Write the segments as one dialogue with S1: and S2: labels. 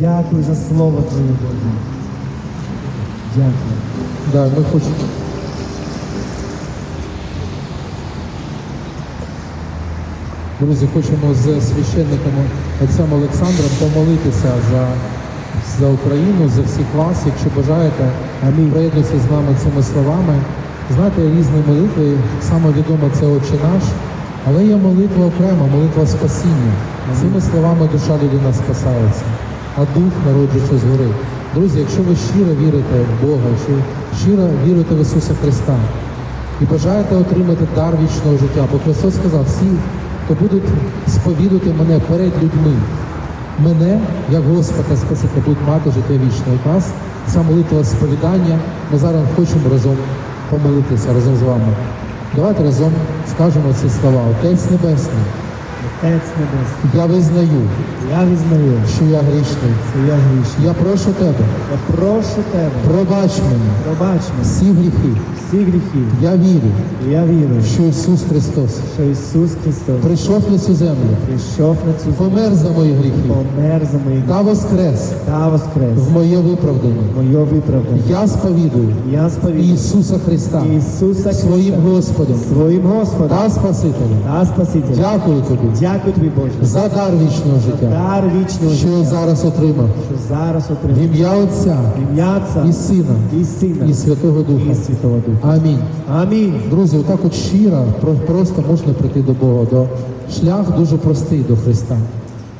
S1: Дякую за слово Твоє Боже. Дякую.
S2: Да, ми хочемо. Друзі, хочемо з священником отцем Олександром помолитися за, за Україну, за всіх вас. Якщо бажаєте,
S1: Амінь.
S2: приєднуйтеся з нами цими словами. Знаєте, різні молитви, саме відомо це Отче наш, але є молитва окрема, молитва спасіння. Цими словами душа людина спасається, а дух народжується згори. Друзі, якщо ви щиро вірите в Бога, якщо щиро вірите в Ісуса Христа і бажаєте отримати дар вічного життя, бо Христос сказав, всі, хто будуть сповідувати мене перед людьми, мене, як Господа Спасителя, будуть мати життя вічне. Нас ця молитва сповідання. Ми зараз хочемо разом помолитися разом з вами. Давайте разом скажемо ці слова. Отець Небесний,
S1: Отець Небесний,
S2: я визнаю,
S1: я визнаю,
S2: що я грішний.
S1: що я грішний.
S2: Я прошу тебе,
S1: Я прошу Тебе,
S2: пробач мені
S1: пробач мені
S2: всі гріхи.
S1: всі гріхи.
S2: Я вірю,
S1: Я вірю,
S2: що Ісус Христос
S1: що Ісус Христос
S2: прийшов на цю землю,
S1: прийшов на цю землю,
S2: помер за мої гріхи
S1: помер за мої гріхи
S2: та воскрес
S1: та воскрес.
S2: в моє виправдання.
S1: Моє виправдання.
S2: Я сповідую
S1: Я сповідую
S2: Ісуса Христа
S1: Ісуса Христа
S2: своїм Господом
S1: своїм Господом
S2: та Спасителем.
S1: та Спасителем.
S2: Дякую тобі
S1: Дякую тобі, Боже,
S2: за дар вічного життя,
S1: дар вічного
S2: що я зараз отримав.
S1: що зараз
S2: В ім'я Отця
S1: в ім'я Отця
S2: і Сина
S1: і Сина
S2: і Святого Духа.
S1: і Святого Духа.
S2: Амінь.
S1: Амінь.
S2: Друзі, отак от щиро просто можна прийти до Бога. До шлях дуже простий до Христа.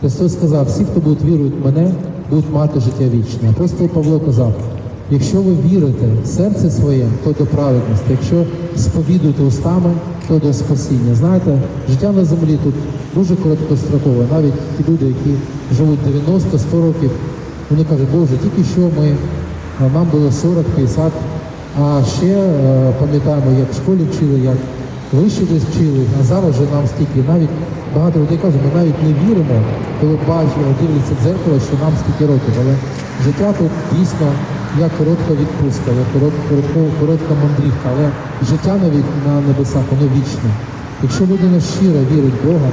S2: Христос сказав, всі, хто будуть вірувати в мене, будуть мати життя вічне. Апостол Павло казав, якщо ви вірите в серце своє, то до праведності. Якщо сповідуєте устами, то до спасіння. Знаєте, життя на землі тут дуже короткострокове. Навіть ті люди, які живуть 90-100 років, вони кажуть, Боже, тільки що ми, нам було 40-50 а ще е, пам'ятаємо, як в школі вчили, як вище десь вчили, а зараз вже нам стільки. Навіть багато людей кажуть, ми навіть не віримо, коли бачимо, дивляться дзеркало, що нам стільки років. Але життя тут дійсно як коротка відпустка, як коротка, коротка, мандрівка, але життя навіть на небесах, воно вічне. Якщо людина щиро вірить в Бога,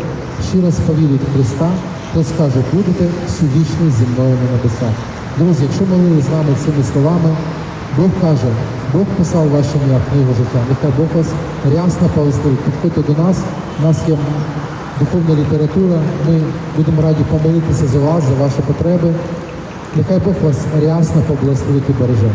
S2: щиро сповідує Христа, то скаже, будете всю вічність зі мною на небесах. Друзі, якщо молили з нами цими словами, Бог каже, Бог писав ваше ім'я книгу життя. Нехай Бог вас рясно повездить. Підходьте до нас. У нас є духовна література. Ми будемо раді помолитися за вас, за ваші потреби. Нехай Бог вас рясно поблагословить і береже.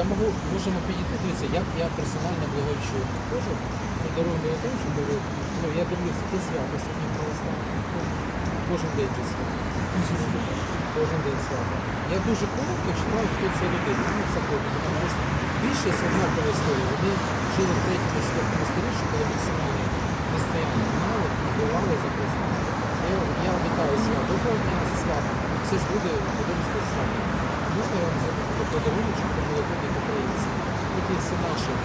S3: Я можу, можемо підійти, дивіться, як я персонально благовіщую. Можу подарунки на те, щоб ви, ну, я дивлюся, це свято сьогодні православне. Ну, Кожен день же свято. Кожен день свято. Я дуже коротко читаю, хто це людина. Ну, це що більшість однакова історія. Вони жили в третьому четвертому сторіччі, коли максимально християни гнали, вбивали за Христа. Я, я вітаю свято. Доброго дня зі святом. Все ж буде подобається свято. Можна я вам зробити подарунок, щоб молодити українці? Тут є всі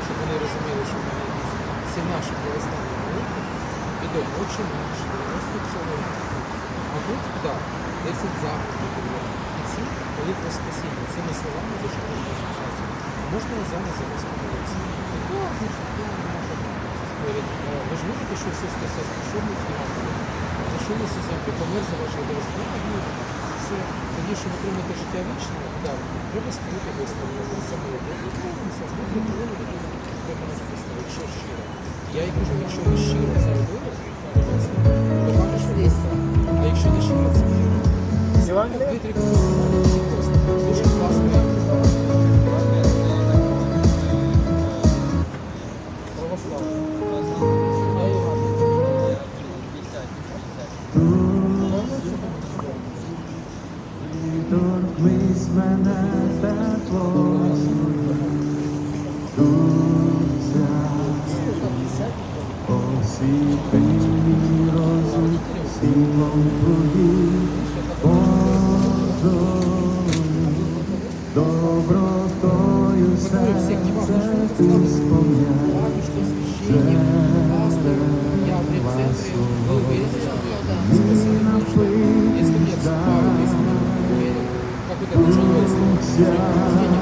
S3: щоб вони розуміли, що якісь всі наші православні молитви, відомо, очі наші, Господь цілий. А тут, так, 10 заповідей. І ці молитви спасіння, цими словами дуже багато часу. Можна я зараз за вас помолитися? «Е, Ви ж вірите, що Ісус Христос прийшов на прийшов на цю помер за ваші дорослі, це тоді, щоб отримати життя вічне, треба спілити Господа, з якщо щиро.
S2: Я й кажу, якщо ви щиро це робили, то багато що. А якщо не щиро, це
S3: вже. Сипи розум силом твоїм, водою, добротою серце ти сповняй,
S2: жертва слово, і напиш далі, Дух Святий,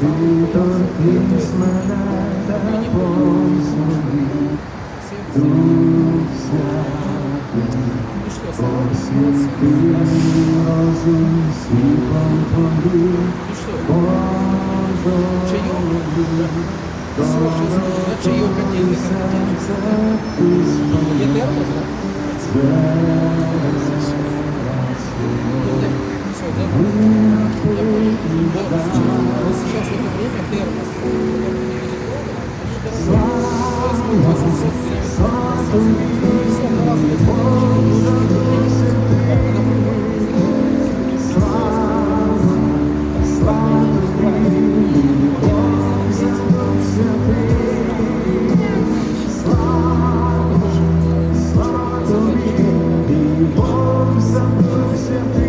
S3: ти торкнись мене теплом своїм,
S2: Чайок. На Бог забувся.